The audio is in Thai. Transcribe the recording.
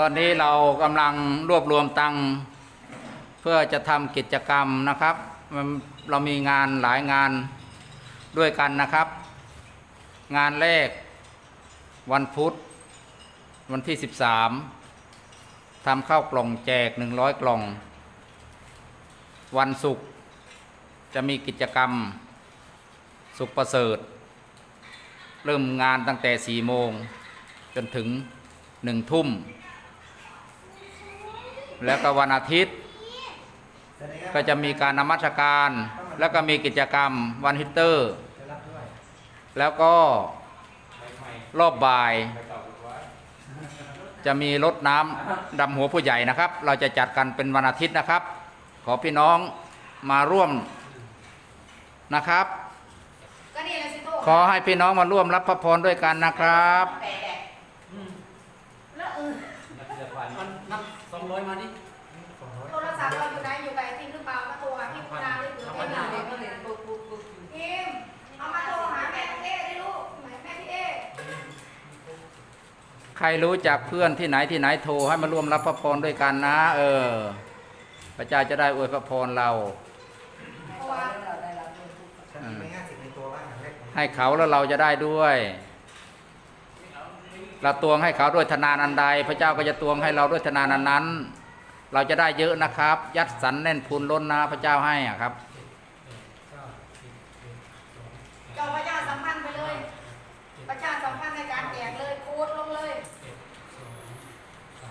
ตอนนี้เรากำลังรวบรวมตังเพื่อจะทำกิจกรรมนะครับ เรามีงานหลายงานด้วยกันนะครับ งานแรกวันพุธวันที่ 13ทำข้าวกล่องแจก 100 กล่อง วันศุกร์จะมีกิจกรรมสุขประเสริฐ เริ่มงานตั้งแต่ 4 โมง จนถึง 1 ทุ่ม แล้วก็วันอาทิตย์ ก็จะมีการนมัสการ แล้วก็มีกิจกรรมวันฮิตเตอร์ แล้วก็รอบบ่าย จะมีรถน้ำดำหัวผู้ใหญ่นะครับ เราจะจัดกันเป็นวันอาทิตย์นะครับ ขอพี่น้องมาร่วมนะครับก็นี่แหละสิโตขอให้พี่น้องมาร่วมรับพระพรด้วยกันนะครับ แปะแล้วเออนับสองร้อยมาดิโทรศัพท์เราอยู่ไหนอยู่กับไอติมหรือเปล่ามาโทรหาพี่คุณนาหรือเปล่าไม่ได้พิมเอามาโทรหาแม่พี่เอได้ลูกไหนแม่พี่เอใครรู้จักเพื่อนที่ไหนที่ไหนโทรให้มาร่วมรับพระพรด้วยกันนะ เออ พระเจ้าจะได้อวยพระพรเราเพราะว่าฉันมีไม่ห้าสิบในตัวบ้างอย่างแรกผมให้เขาแล้วเราจะได้ด้วย เราตวงให้เขาด้วยธนานันใด พระเจ้าก็จะตวงให้เราด้วยธนานันนั้น เราจะได้เยอะนะครับ ยัดสันแน่นพูนล้นนะพระเจ้าให้อะครับ